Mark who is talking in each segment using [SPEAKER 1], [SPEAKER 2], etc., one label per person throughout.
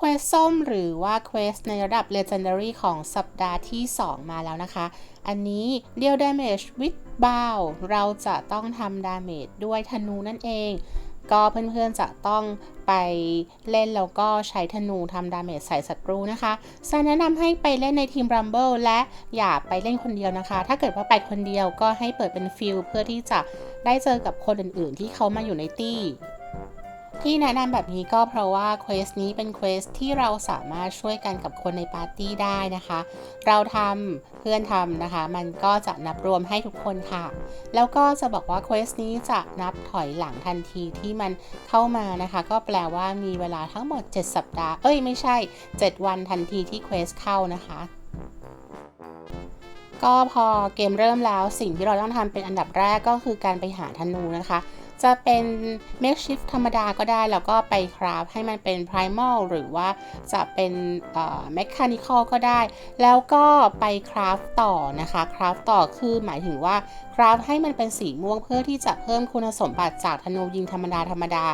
[SPEAKER 1] เควสส้มหรือว่าเควสในระดับ Legendary ของสัปดาห์ที่ 2 มาแล้วนะคะ อันนี้เดียว Damage with Bow เราจะต้องทำ Damage ด้วยธนูนั่นเอง ก็เพื่อนๆจะต้องไปเล่นแล้วก็ใช้ธนูทำดาเมจใส่ศัตรูนะคะซาแนะนำให้ไปเล่นในทีม Rumble และอย่าไปเล่นคนเดียวนะคะ ถ้าเกิดว่าไปคนเดียวก็ให้เปิดเป็นฟิลเพื่อที่จะได้เจอกับคนอื่นๆ ที่เขามาอยู่ในตี้ ที่แนะนำแบบนี้ก็เพราะว่าเควสนี้เป็นเควสที่เราสามารถช่วยกันกับคนในปาร์ตี้ได้นะคะ เราทำเพื่อนทำนะคะ มันก็จะนับรวมให้ทุกคนค่ะ แล้วก็จะบอกว่าเควสนี้จะนับถอยหลังทันทีที่มันเข้ามานะคะ ก็แปลว่ามีเวลาทั้งหมด 7 สัปดาห์ เอ้ยไม่ใช่ 7 วันทันทีที่เควสเข้านะคะก็พอเกมเริ่มแล้วสิ่งที่เราต้องทำเป็นอันดับแรกก็คือการไปหาธนูนะคะ จะเป็น makeshift ธรรมดาก็ได้ แล้วก็ไปคราฟให้มันเป็น primal หรือว่าจะเป็น mechanical ก็ได้ แล้วก็ไปคราฟต่อนะคะ คราฟต่อคือหมายถึงว่าคราฟให้มันเป็นสีม่วงเพื่อที่จะเพิ่มคุณสมบัติจากธนูยิงธรรมดาธรรมดา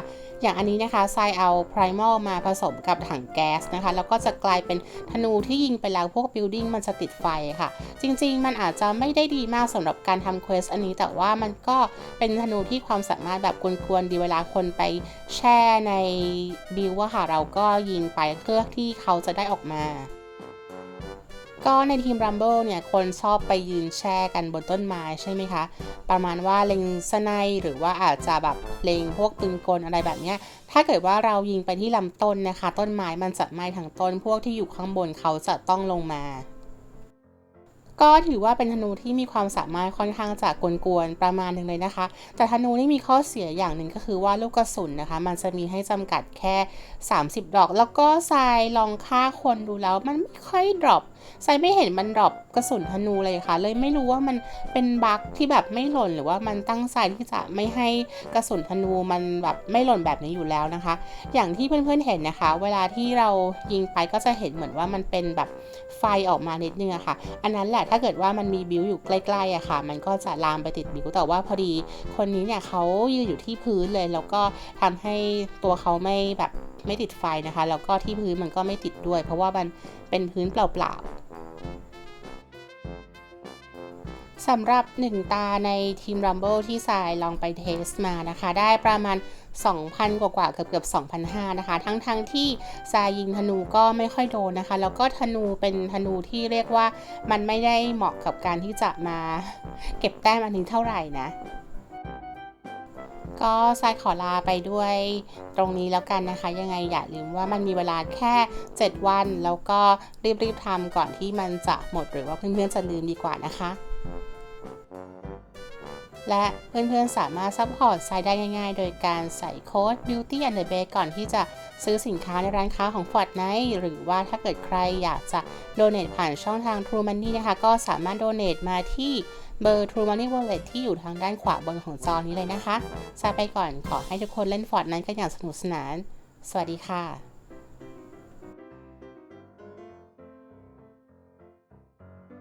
[SPEAKER 1] อย่างอันนี้นะคะทรายเอาไพรมอลมาผสมกับถังแก๊สนะคะ แล้วก็จะกลายเป็นธนูที่ยิงไปแล้วพวกบิลดิ้งมันจะติดไฟค่ะ จริงๆ มันอาจจะไม่ได้ดีมากสำหรับการทำเควสอันนี้แต่ว่ามันก็เป็นธนูที่ความสามารถแบบกวนๆดีเวลาคนไปแช่ในบิวอะค่ะเราก็ยิงไปเพื่อที่เขาจะได้ออกมา ก็ในทีม Rumble เนี่ย คนชอบไปยืนแช่กันบนต้นไม้ใช่ไหมคะ ประมาณว่าเล็งสไนหรือว่าอาจจะแบบเล็งพวกปืนกลอะไรแบบเนี้ย ถ้าเกิดว่าเรายิงไปที่ลำต้นนะคะ ต้นไม้มันจะไหม้ทั้งต้น พวกที่อยู่ข้างบนเขาจะต้องลงมา ก็ถือว่าเป็นธนูที่มีความสามารถค่อนข้างจะกวนๆประมาณหนึ่งเลยนะคะ แต่ธนูนี่มีข้อเสียอย่างหนึ่งก็คือว่าลูกกระสุนนะคะ มันจะมีให้จำกัดแค่ 30 ดอก แล้วก็ทรายลองฆ่าคนดูแล้ว มันไม่ค่อยดรอปทรายไม่เห็นมันดรอปกระสุนธนูเลยค่ะ เลยไม่รู้ว่ามันเป็นบั๊กที่แบบไม่หล่นหรือว่ามันตั้งใจที่จะไม่ให้กระสุนธนูมันแบบไม่หล่นแบบนี้อยู่แล้วนะคะ อย่างที่เพื่อนๆเห็นนะคะ เวลาที่เรายิงไปก็จะเห็นเหมือนว่ามันเป็นแบบไฟออกมานิดนึงอะค่ะ อันนั้นแหละถ้าเกิดว่ามันมีบิวอยู่ใกล้ๆอะค่ะ มันก็จะลามไปติดบิวแต่ว่าพอดีคนนี้เนี่ยเขายืนอยู่ที่พื้นเลย แล้วก็ทำให้ตัวเขาไม่แบบไม่ติดไฟนะคะ แล้วก็ที่พื้นมันก็ไม่ติดด้วย เพราะว่ามันเป็นพื้นเปล่าๆสำหรับ 1 ตาในทีม Rumble ที่สายลองไปเทสมานะคะ ได้ประมาณ 2,000 กว่ากว่าๆเกือบเกือบ2,500 นะคะ ทั้งทั้งที่สายยิงธนูก็ไม่ค่อยโดนนะคะ แล้วก็ธนูเป็นธนูที่เรียกว่ามันไม่ได้เหมาะกับการที่จะมาเก็บแต้มอันนี้เท่าไหร่นะก็ทรายขอลาไปด้วยตรงนี้แล้วกันนะคะ ยังไงอย่าลืมว่ามันมีเวลาแค่ 7 วัน แล้วก็รีบๆทำก่อนที่มันจะหมดหรือว่าเพื่อนๆจะลืมดีกว่านะคะ และเพื่อนๆสามารถซัพพอร์ตไซต์ได้ง่ายๆ โดยการใส่โค้ด beauty and the bake ก่อนที่จะซื้อสินค้าในร้านค้าของ Fortnite หรือว่าถ้าเกิดใครอยากจะ donate ผ่านช่องทาง True Money นะคะ ก็สามารถ donate มาที่เบอร์ True Money Wallet ที่อยู่ทางด้านขวาบนของจอนี้เลยนะคะซาไปก่อนขอให้ทุกคนเล่น Fortnite กันอย่างสนุกสนาน สวัสดีค่ะ